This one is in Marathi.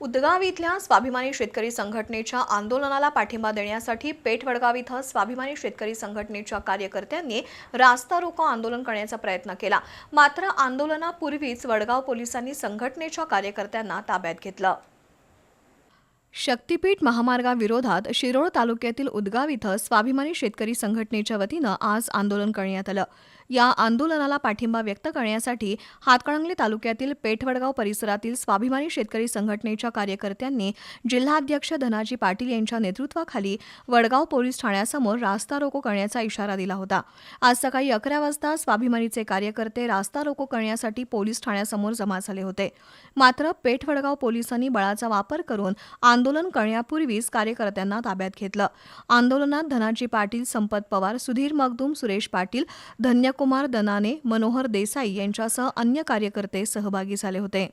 उदगाव इथल्या स्वाभिमानी शेतकरी संघटनेच्या आंदोलनाला पाठिंबा देण्यासाठी पेठवडगाव इथं स्वाभिमानी शेतकरी संघटनेच्या कार्यकर्त्यांनी रास्ता रोको आंदोलन करण्याचा प्रयत्न केला. मात्र आंदोलनापूर्वीच वडगाव पोलिसांनी संघटनेच्या कार्यकर्त्यांना ताब्यात घेतलं. शक्तीपीठ महामार्गाविरोधात शिरोळ तालुक्यातील उदगाव इथं स्वाभिमानी शेतकरी संघटनेच्या वतीनं आज आंदोलन करण्यात आलं. या आंदोलनाला पाठिंबा व्यक्त करण्यासाठी हातकणंगले तालुक्यातील पेठवडगाव परिसरातील स्वाभिमानी शेतकरी संघटनेच्या कार्यकर्त्यांनी जिल्हाध्यक्ष धनाजी पाटील यांच्या नेतृत्वाखाली वडगाव पोलीस ठाण्यासमोर रास्ता रोको करण्याचा इशारा दिला होता. आज सकाळी अकरा वाजता स्वाभिमानीचे कार्यकर्ते रास्ता रोको करण्यासाठी पोलीस ठाण्यासमोर जमा झाले होते. मात्र पेठवडगाव पोलिसांनी बळाचा वापर करून आंदोलन करण्यापूर्वीच कार्यकर्त्यांना ताब्यात घेतलं. आंदोलनात धनाजी पाटील संपत पवार सुधीर मगदूम सुरेश पाटील धन्यकुमार दनाने मनोहर देसाई यांच्यासह अन्य कार्यकर्ते सहभागी झाले होते.